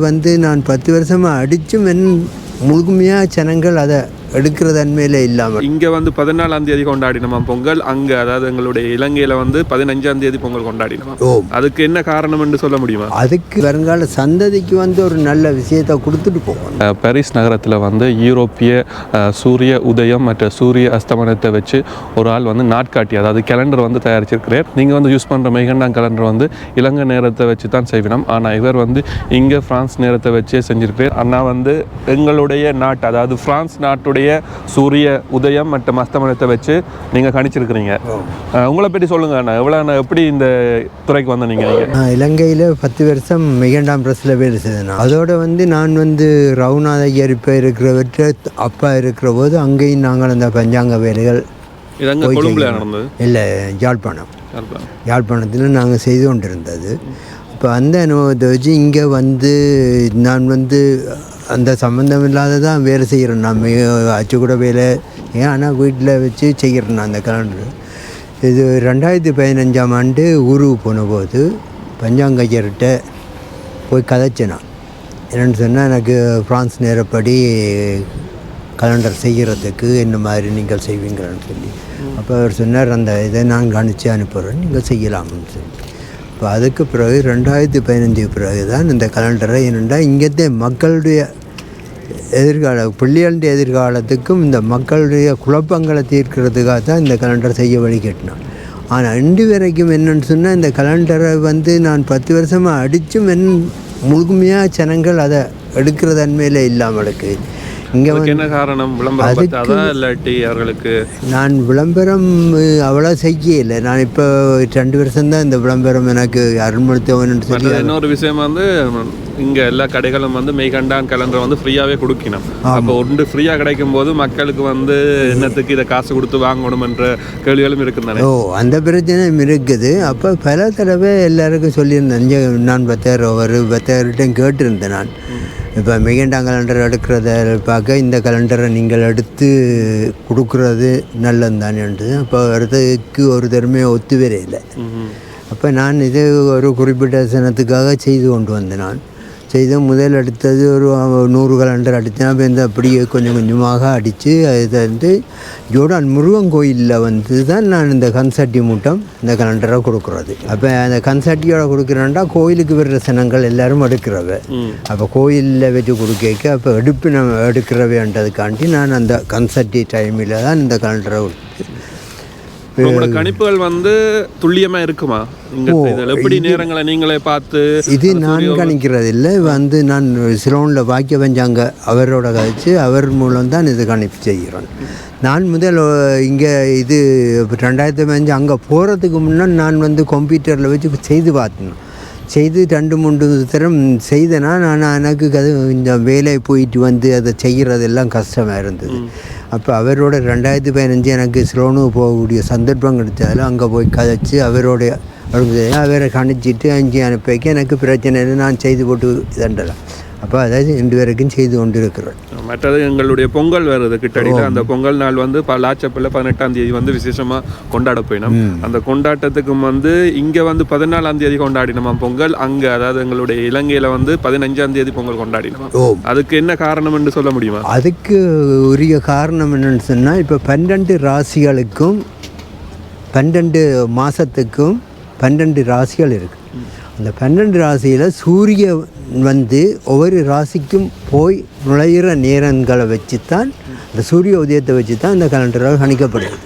வந்து நான் பத்து வருஷமாக அடித்தும் என் முழுமையாக ஜனங்கள் அதை எடுக்கிற தன்மையில் இல்லாமல். இங்க வந்து பதினாலாம் தேதி கொண்டாடினோமா பொங்கல். அங்க அதாவது எங்களுடைய இலங்கையில வந்து பதினஞ்சாம் தேதி பொங்கல் கொண்டாடினோமா ஓ. அதுக்கு என்ன காரணம் என்று சொல்ல முடியுமா? அதுக்கு வருங்கால சந்ததிக்கு வந்து ஒரு நல்ல விஷயத்தை கொடுத்துட்டு போகணும். அஹ் பாரிஸ் நகரத்தில் வந்து யூரோப்பிய சூரிய உதயம் மற்ற சூரிய அஸ்தமனத்தை வச்சு ஒரு ஆள் வந்து நாட்காட்டி அதாவது கேலண்டர் வந்து தயாரிச்சிருக்கிறார். நீங்கள் வந்து யூஸ் பண்ணுற மெய்கண்டாம் கேலண்டர் வந்து இலங்கை நேரத்தை வச்சு தான் செய்வினோம் ஆனால் இவர் வந்து இங்கே ஃப்ரான்ஸ் நேரத்தை வச்சே செஞ்சிருக்கிறார். அண்ணா வந்து எங்களுடைய நாட்டு அதாவது ஃப்ரான்ஸ் நாட்டுடைய சூரிய உதயம் மற்றும் அஸ்தமனத்தை வச்சு நீங்கள் கணிச்சிருக்கிறீங்க. உங்களை பற்றி சொல்லுங்கள் அண்ணா. எவ்வளோ அண்ணா எப்படி இந்த துறைக்கு வந்த நீங்கள் நீங்கள் நான் இலங்கையில் பத்து வருஷம் மிகண்டாம் ப்ரெஸ்ஸில் வேலை செய்தேன் அதோட வந்து நான் வந்து ரவுநாத ஐயர் இப்போ இருக்கிறவற்ற அப்பா இருக்கிற போது அங்கேயும் நாங்கள் அந்த பஞ்சாங்க வேலைகள் இல்லை யாழ்ப்பாணம். யாழ்ப்பாணம். யாழ்ப்பாணத்தில் நாங்கள் செய்து கொண்டிருந்தது. இப்போ அந்த அனுபவத்தை வச்சு இங்கே வந்து நான் வந்து அந்த சம்மந்தம் இல்லாத தான் வேலை செய்கிறோம். நம்ம அச்சு அச்சுக்கூட வேலை. ஏன்? ஆனால் வீட்டில் வச்சு செய்கிறேன் நான் அந்த கலண்டர் இது ரெண்டாயிரத்தி பதினஞ்சாம் ஆண்டு ஊருக்கு போன போது பஞ்சாங்கையர்கிட்ட போய் கதைச்சேன் என்னென்னு சொன்னால் எனக்கு ஃப்ரான்ஸ் நேரப்படி கலண்டர் செய்கிறதுக்கு என்ன மாதிரி நீங்கள் செய்வீங்கன்னு சொல்லி. அப்போ அவர் சொன்னார் அந்த இதை நான் கணிச்சு அனுப்புகிறேன் நீங்கள் செய்யலாம்னு சொல்லி. இப்போ அதுக்கு பிறகு ரெண்டாயிரத்தி பதினஞ்சுக்கு பிறகு தான் இந்த கலண்டரை என்னென்னா இங்கேருந்தே மக்களுடைய எதிர்கால பிள்ளைகளுடைய எதிர்காலத்துக்கும் இந்த மக்களுடைய குழப்பங்களை தீர்க்கிறதுக்காக தான் இந்த கலண்டர் செய்ய வழி கட்டினான். ஆனால் இன்று வரைக்கும் என்னன்னு சொன்னால் இந்த கலண்டரை வந்து நான் பத்து வருஷமாக அடித்தும் என் முழுமையாக ஜனங்கள் அதை எடுக்கிற தன்மையில் இல்லாமலுக்கு இங்கே அதுக்கு என்ன காரணம்? விளம்பரம் இல்லாட்டி அவர்களுக்கு நான் விளம்பரம் அவ்வளோ செய்யலை. நான் இப்போ ரெண்டு வருஷம்தான் இந்த விளம்பரம் எனக்கு அருள்மொழித்தவன் சொல்லி இன்னொரு விஷயம் வந்து இங்க எல்லா கடைகளும் வந்து மெய்கண்டான் கலண்டர் வந்து ஃப்ரீயாவே கொடுக்கணும் அப்போ ஒன்று ஃப்ரீயா கிடைக்கும் போது மக்களுக்கு வந்து என்னத்துக்கு இதை காசு கொடுத்து வாங்கணும் என்ற கேள்விகளும் இருக்குதானே ஓ அந்த பிரச்சனையும் இருக்குது. அப்போ பல தடவை எல்லாருக்கும் சொல்லியிருந்தேன். இங்க நான் பத்தாயிரம் ஒரு பத்தாயிரட்டையும் கேட்டிருந்தேன் நான். இப்போ மிகண்டாம் கலண்டர் எடுக்கிறத பார்க்க இந்த கலண்டரை நீங்கள் எடுத்து கொடுக்குறது நல்லது தானேன்றது அப்போ அடுத்ததுக்கு ஒரு திறமையை ஒத்து ம்ஹும். அப்போ நான் இது ஒரு குறிப்பிட்ட சனத்துக்காக செய்து கொண்டு வந்தேன் நான். செய்து முதல் அடுத்தது ஒரு நூறு கலண்டர் அடித்தேன். அப்போ இந்த அப்படியே கொஞ்சம் கொஞ்சமாக அடித்து இதை வந்து ஜோடான் முருகன் கோயிலில் வந்து தான் நான் இந்த கன்சட்டி மூட்டம் இந்த கலண்டரை கொடுக்குறது. அப்போ அந்த கன்சட்டியோட கொடுக்குறேன்டா கோயிலுக்கு வர்ற சனங்கள் எல்லாரும் எடுக்கிறவ. அப்போ கோயிலில் வச்சு கொடுக்க அப்போ எடுப்பு நம்ம எடுக்கிறவேன்றதுக்காண்டி நான் அந்த கன்சட்டி டைமில் தான் இந்த கலண்டரை உங்களோட கணிப்புகள் வந்து துல்லியமா இருக்குமா? எப்படி நேரங்களை நீங்களே பார்த்து இது நான் கணிக்கிறது இல்லை வந்து நான் சிலோனில் வாக்கிய பஞ்சாங்க அவரோட கழிச்சு அவர் மூலம் தான் இது கணிப்பு செய்கிறேன் நான் முதல் இங்கே இது ரெண்டாயிரத்தி பதினஞ்சு அங்கே போகிறதுக்கு முன்னே நான் வந்து கம்ப்யூட்டரில் வச்சு செய்து பார்த்தேன் செய்து ரெண்டு மூன்று தரம் செய்தேன்னா நான் எனக்கு அது இந்த வேலை போயிட்டு வந்து அதை செய்கிறதெல்லாம் கஷ்டமாக இருந்தது. அப்போ அவரோட ரெண்டாயிரத்தி பதினஞ்சு எனக்கு ஸ்லோனு போகக்கூடிய சந்தர்ப்பம் கிடைச்சதில் அங்கே போய் கதைச்சி அவரோடைய அவரை கணிச்சிட்டு அஞ்சு அனுப்பிக்க எனக்கு பிரச்சனை இல்லை நான் செய்து போட்டு இதண்டலாம் அப்போ அதாவது இன்று வரைக்கும் செய்து கொண்டு இருக்கிறேன் மற்றது எங்களுடைய பொங்கல் வருது கிட்டடியில் அந்த பொங்கல் நாள் வந்து லாச்சப்பில் பதினெட்டாம் தேதி வந்து விசேஷமா கொண்டாட போயினோம். அந்த கொண்டாட்டத்துக்கு வந்து இங்க வந்து பதினாலாம் தேதி கொண்டாடினோமா பொங்கல் அங்க அதாவது எங்களுடைய இலங்கையில வந்து பதினஞ்சாம் தேதி பொங்கல் கொண்டாடினோம். அதுக்கு என்ன காரணம் என்று சொல்ல முடியுமா? அதுக்கு உரிய காரணம் என்னன்னு சொன்னால் இப்போ பன்னெண்டு ராசிகளுக்கும் பன்னெண்டு மாதத்துக்கும் பன்னெண்டு ராசிகள் இருக்குது அந்த பன்னெண்டு ராசியில் சூரிய வந்து ஒவ்வொரு ராசிக்கும் போய் நுழையிற நேரங்களை வச்சு தான் அந்த சூரிய உதயத்தை வச்சு தான் இந்த கலண்டரால் கணிக்கப்படுது.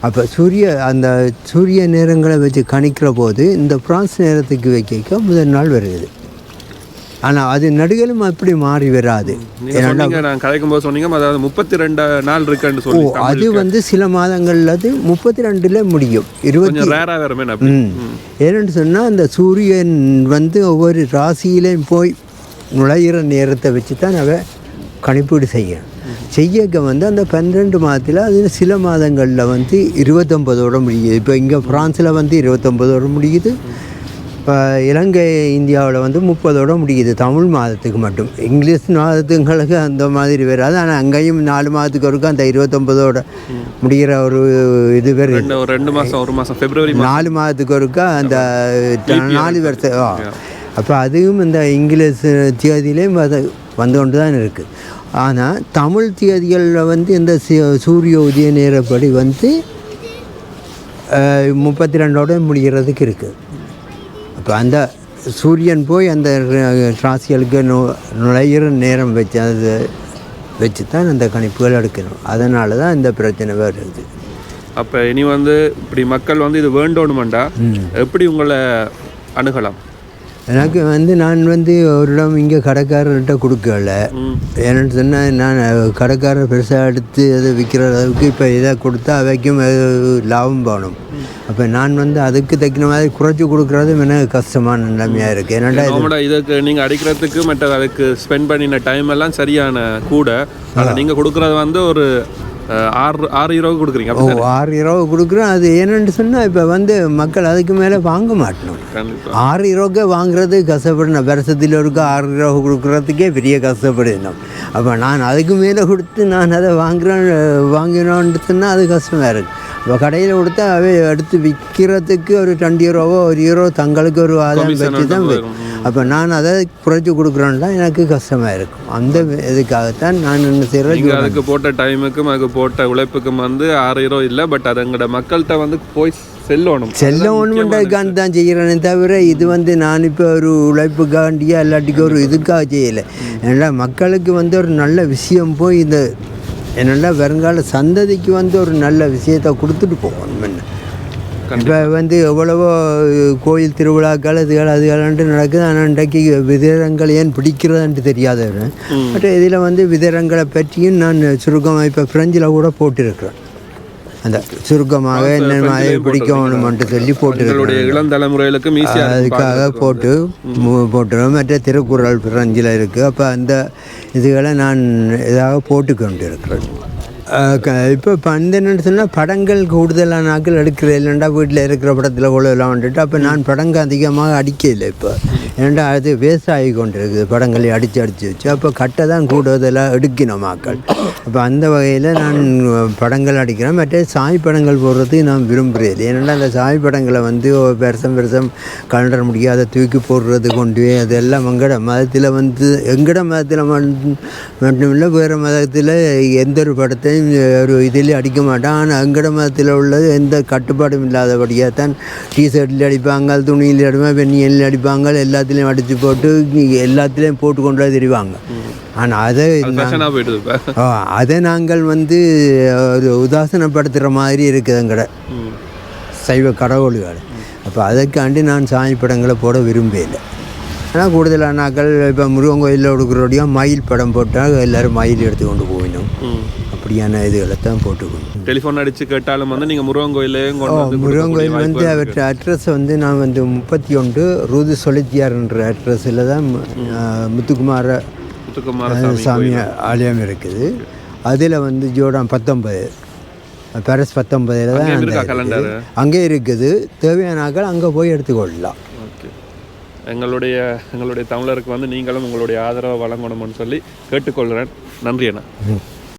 அப்போ சூரிய அந்த சூரிய நேரங்களை வச்சு கணிக்கிற போது இந்த பிரான்ஸ் நேரத்துக்கு வைக்க முதல் நாள் வருது ஆனால் அது நடுகளும் அப்படி மாறி வராது. நான் கலைக்கும் போது சொன்னீங்க அதாவது முப்பத்தி ரெண்டு நாள் இருக்குன்னு சொல்லி அது வந்து சில மாதங்கள்ல அது முப்பத்தி ரெண்டில் முடியும். இருபத்தி ஏன்னு சொன்னால் அந்த சூரியன் வந்து ஒவ்வொரு ராசியிலையும் போய் நுழையிற நேரத்தை வச்சு தான் அவ கணிப்பீடு செய்யணும் செய்யக்க வந்து அந்த பன்னிரெண்டு மாதத்தில் அது சில மாதங்களில் வந்து இருபத்தொம்பதோட முடியுது. இப்போ இங்கே ஃப்ரான்ஸில் வந்து இருபத்தொம்பதோட முடியுது. இப்போ இலங்கை இந்தியாவில் வந்து முப்பதோட முடியுது தமிழ் மாதத்துக்கு மட்டும். இங்கிலீஷ் மாதத்துங்களுக்கு அந்த மாதிரி வராது ஆனால் அங்கேயும் நாலு மாதத்துக்கு ஒருக்கும் அந்த இருபத்தொம்பதோட முடிகிற ஒரு இது வருது ரெண்டு மாசம் ஒரு மாசம் பிப்ரவரி நாலு மாதத்துக்கு ஒருக்கா அந்த நாலு வருஷம். அப்போ அதுவும் இந்த இங்கிலீஷ் தியதியிலையும் அது வந்து கொண்டு தான் இருக்குது ஆனால் தமிழ் தியதிகளில் வந்து இந்த சி- சூரிய உதய நேரப்படி வந்து முப்பத்தி ரெண்டோட முடிகிறதுக்கு இருக்குது அப்போ அந்த சூரியன் போய் அந்த ராசிகளுக்கு நு நுழையிற நேரம் வச்சு அது வச்சு தான் அந்த கணிப்புகள் எடுக்கணும். அதனால தான் இந்த பிரச்சனை வருது. அப்போ இனி வந்து இப்படி மக்கள் வந்து இது வேண்டணுமெண்டா? எப்படி உங்களை அணுகலாம்? எனக்கு வந்து நான் வந்து ஒரு இடம் இங்கே கடைக்காரர்கிட்ட கொடுக்கல. ஏன்னு சொன்னால் நான் கடைக்காரர் பெருசாக எடுத்து அதை விற்கிற அளவுக்கு இப்போ இதை கொடுத்தா அவைக்கும் லாபம் போகணும். அப்போ நான் வந்து அதுக்கு தக்கின மாதிரி குறைச்சி கொடுக்குறது எனக்கு கஷ்டமான நிலைமையாக இருக்குது நார்மலா இதுக்கு நீங்கள் அடிக்கிறதுக்கு மற்ற அதுக்கு ஸ்பெண்ட் பண்ணின டைம் எல்லாம் சரியான கூட. ஆனால் நீங்கள் கொடுக்குறது வந்து ஒரு ஆறு ஆறு ரூபா கொடுக்குறீங்க ஓ ஆறு இருபது கொடுக்குறோம். அது என்னென்னு சொன்னால் இப்போ வந்து மக்கள் அதுக்கு மேலே வாங்க மாட்டணும். ஆறு ரூபாய்க்கு வாங்குறது கஷ்டப்படணும். வருஷத்தில் ஒருக்க ஆறு ரூபா கொடுக்குறதுக்கே பெரிய கஷ்டப்படணும். அப்போ நான் அதுக்கு மேலே கொடுத்து நான் அதை வாங்குறேன் வாங்கினோன்னு சொன்னால் அது கஷ்டமாக இருக்குது இப்போ கடையில் கொடுத்தா அவை எடுத்து விற்கிறதுக்கு ஒரு ரெண்டு ரூபாவோ ஒரு யூரோ தங்களுக்கு ஒரு ஆதாயம் Commission வச்சு தான். அப்போ நான் அதை குறைச்சி கொடுக்குறேன்னா எனக்கு கஷ்டமாக இருக்கும். அந்த இதுக்காகத்தான் நான் என்ன செய்கிறேன் அதுக்கு போட்ட டைமுக்கும் அதுக்கு போட்ட உழைப்புக்கும் வந்து ஆறு ரூபா இல்லை பட் அது எங்களோட மக்கள்கிட்ட வந்து போய் செல்லணும். செல்ல ஒன்றுமன்றதுக்காண்டி தான் செய்கிறேனே தவிர இது வந்து நான் இப்போ ஒரு உழைப்புக்காண்டியா இல்லாட்டிக்கு ஒரு இதுக்காக செய்யலை. ஏன்னா மக்களுக்கு வந்து ஒரு நல்ல விஷயம் போய் இந்த என்னென்னா வருங்கால சந்ததிக்கு வந்து ஒரு நல்ல விஷயத்தை கொடுத்துட்டு போகணும். என்ன இப்போ வந்து எவ்வளவோ கோயில் திருவிழாக்கள் இதுகள் அதுகள்ன்ட்டு நடக்குது. ஆனால் இன்றைக்கு விதரங்கள் ஏன் பிடிக்கிறதுன்ட்டு தெரியாதவன் பட் இதில் வந்து விதரங்களை பற்றியும் நான் சுருக்கமாக இப்போ ஃப்ரெஞ்சில் கூட போட்டிருக்கிறேன். அந்த சுருக்கமாக என்ன மாதிரி பிடிக்கணும்ன்ட்டு சொல்லி எங்களுடைய இளம் தலைமுறைகளுக்கும் அதுக்காக போட்டு போட்டுருவோம் மற்ற திருக்குறள் பிரெஞ்சில் இருக்குது அப்போ அந்த இதுகளை நான் இதாக போட்டு கொண்டு இருக்கிறேன் இப்போ இப்போ அந்த என்னன்னு சொன்னால் படங்கள் கூடுதலான நாட்கள் எடுக்கிறது இல்லைண்டா வீட்டில் இருக்கிற படத்தில் கொள்ளலாம் வந்துட்டு அப்போ நான் படங்கள் அதிகமாக அடிக்கல இப்போ. ஏன்டா அது வேஸ்ட் ஆகி கொண்டு இருக்குது படங்களை அடித்து அடித்து வச்சு அப்போ கட்டை தான் கூடுதலாக எடுக்கணும் மக்கள் அப்போ அந்த வகையில் நான் படங்கள் அடிக்கிறேன். மற்ற சாய் படங்கள் போடுறதுக்கு நான் விரும்புகிறேன் ஏன்னா அந்த சாய் படங்களை வந்து பெருசம் பெருசம் கலண்டர முடியாத தூக்கி போடுறது கொண்டு அதெல்லாம் எங்கட மதத்தில் வந்து எங்கட மதத்தில் மட்டும் இல்லை வேறு மதத்தில் எந்த ஒரு படத்தையும் ஒரு இதில் அடிக்க மாட்டான். ஆனால் எங்கட மதத்தில் உள்ளது எந்த கட்டுப்பாடும் இல்லாதபடியாக தான் டிஷர்ட்டில் அடிப்பாங்க துணியில் அடிப்பாங்க பெண்ணியில் அடிப்பாங்க எல்லாத்துலேயும் அடித்து போட்டு எல்லாத்துலேயும் போட்டு கொண்டு தெரிவாங்க ஆனால் அதை அதை நாங்கள் வந்து ஒரு உதாசனப்படுத்துகிற மாதிரி இருக்குது எங்கட சைவ கடவுள்கள். அப்போ அதற்காண்டி நான் சாமி படங்களை போட விரும்பல ஆனால் கூடுதலான நாட்கள் இப்போ முருகன் கோயிலில் கொடுக்குறோடையும் மயில் படம் போட்டால் எல்லோரும் மயில் எடுத்து கொண்டு போயிடும் அப்படியான இதுகளை தான் போட்டுக்கணும். டெலிஃபோன் அடிச்சு கேட்டாலும் வந்து நீங்கள் முருகன் வந்து முருகன் கோயில் வந்து அவற்றை அட்ரஸ் வந்து நான் வந்து முப்பத்தி ஒன்று ரூது சொலித்தியார்ன்ற அட்ரஸில் தான் முத்துக்குமார முத்துக்குமார சாமி ஆலயம் இருக்குது. அதில் வந்து ஜோடான் பத்தொன்பது பெரஸ் பத்தொன்பதில் தான்? அங்கே இருக்குது. தேவையான ஆட்கள் அங்கே போய் எடுத்துக்கொள்ளலாம். ஓகே. எங்களுடைய எங்களுடைய தமிழருக்கு வந்து நீங்களும் உங்களுடைய ஆதரவை வழங்கணும்னு சொல்லி கேட்டுக்கொள்கிறேன். நன்றி அண்ணா.